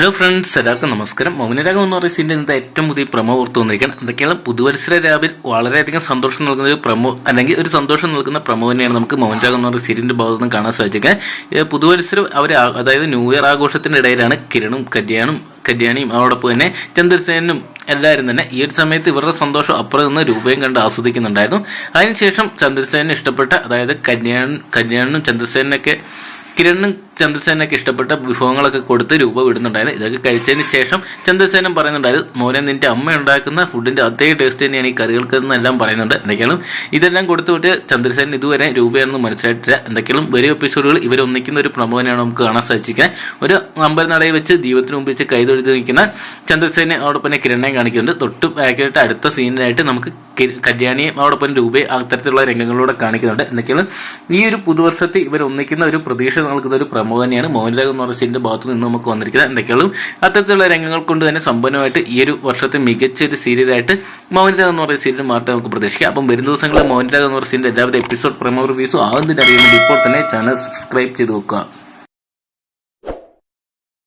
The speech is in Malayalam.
ഹലോ ഫ്രണ്ട്സ് എല്ലാവർക്കും നമസ്കാരം. മൗനരാഗം എന്ന് പറയുന്ന സീന്റെ ഇന്നത്തെ ഏറ്റവും പുതിയ പ്രമോ ഓർത്ത് വന്നിരിക്കുകയാണ്. എന്തൊക്കെയാണ് പുതുവത്സര രാവിൽ വളരെയധികം സന്തോഷം നൽകുന്ന ഒരു പ്രമോ അല്ലെങ്കിൽ ഒരു സന്തോഷം നൽകുന്ന പ്രമോ തന്നെയാണ് നമുക്ക് മൗനരാഗം എന്ന് പറയുന്ന സീരിന്റെ ഭാഗത്ത് നിന്ന് കാണാൻ സാധിച്ചേക്കാൻ പുതുവത്സരം അവർ അതായത് ന്യൂ ഇയർ ആഘോഷത്തിന്റെ ഇടയിലാണ് കിരണും കല്യാണും കല്യാണിയും അതോടൊപ്പം തന്നെ ചന്ദ്രസേനും എല്ലാവരും തന്നെ ഈ ഒരു സമയത്ത് ഇവരുടെ സന്തോഷം അപ്പുറം നിന്ന് രൂപയും കണ്ട് ആസ്വദിക്കുന്നുണ്ടായിരുന്നു. അതിനുശേഷം ചന്ദ്രസേനെ ഇഷ്ടപ്പെട്ട അതായത് കല്യാൺ കല്യാണിനും ചന്ദ്രസേനൊക്കെ കിരണിനും ചന്ദ്രസേനൊക്കെ ഇഷ്ടപ്പെട്ട വിഭവങ്ങളൊക്കെ കൊടുത്ത് രൂപ വിടുന്നുണ്ടായിരുന്നു. ഇതൊക്കെ കഴിച്ചതിന് ശേഷം ചന്ദ്രസേനൻ പറയുന്നുണ്ടായത് മോനെ നിന്റെ അമ്മ ഉണ്ടാക്കുന്ന ഫുഡിന്റെ അതേ ടേസ്റ്റ് തന്നെയാണ് ഈ കറികൾക്ക് എന്നെല്ലാം പറയുന്നുണ്ട്. എന്തൊക്കെയാണ്? ഇതെല്ലാം കൊടുത്തുവിട്ട് ചന്ദ്രസേനൻ ഇതുവരെ രൂപയാണെന്ന് മനസ്സിലായിട്ടില്ല. എന്തൊക്കെയാണ്? വരും എപ്പിസോഡുകൾ ഇവർ ഒന്നിക്കുന്ന ഒരു പ്രമോനാണ് നമുക്ക് കാണാൻ സാധിച്ചിരിക്കുന്നത്. ഒരു അമ്പലനടയിൽ വെച്ച് ദൈവത്തിന് മുമ്പ് വെച്ച് കൈതൊഴുതി നിൽക്കുന്ന ചന്ദ്രസേനെ അതോടൊപ്പം തന്നെ കിരണിനെ കാണിക്കുന്നുണ്ട്. തൊട്ട് ബാക്കിലായിട്ട് അടുത്ത സീനിലായിട്ട് നമുക്ക് കല്യാണിയും അതോടൊപ്പം രൂപയെ അത്തരത്തിലുള്ള രംഗങ്ങളിലൂടെ കാണിക്കുന്നുണ്ട്. എന്തൊക്കെയാണ്? ഈ ഒരു പുതുവർഷത്തെ ഇവർ ഒന്നിക്കുന്ന ഒരു പ്രതീക്ഷ നൽകുന്ന ഒരു പ്രമോ തന്നെയാണ് മോഹൻലാൽ എന്ന് പറഞ്ഞ ഭാഗത്തു നിന്ന് നമുക്ക് വന്നിരിക്കുന്നത്. എന്തൊക്കെയാണ്? അത്തരത്തിലുള്ള രംഗങ്ങൾ കൊണ്ട് തന്നെ സമ്പന്നമായിട്ട് ഈ ഒരു വർഷത്തെ മികച്ച ഒരു സീരിയലായിട്ട് മോഹൻലാൽ എന്ന് പറയുന്ന സീരിയൽ മാറ്റം നമുക്ക് പ്രതീക്ഷിക്കാം. അപ്പം വരും ദിവസങ്ങളിൽ മോഹൻലാൽ എന്ന് പറയുന്ന സീരിയൽ എല്ലാവരും എപ്പിസോഡ് പ്രമോ റിവ്യൂസും ആകുന്നതിന് അറിയാൻ വേണ്ടി ഇപ്പോൾ തന്നെ ചാനൽ സബ്സ്ക്രൈബ് ചെയ്ത് വെക്കുക.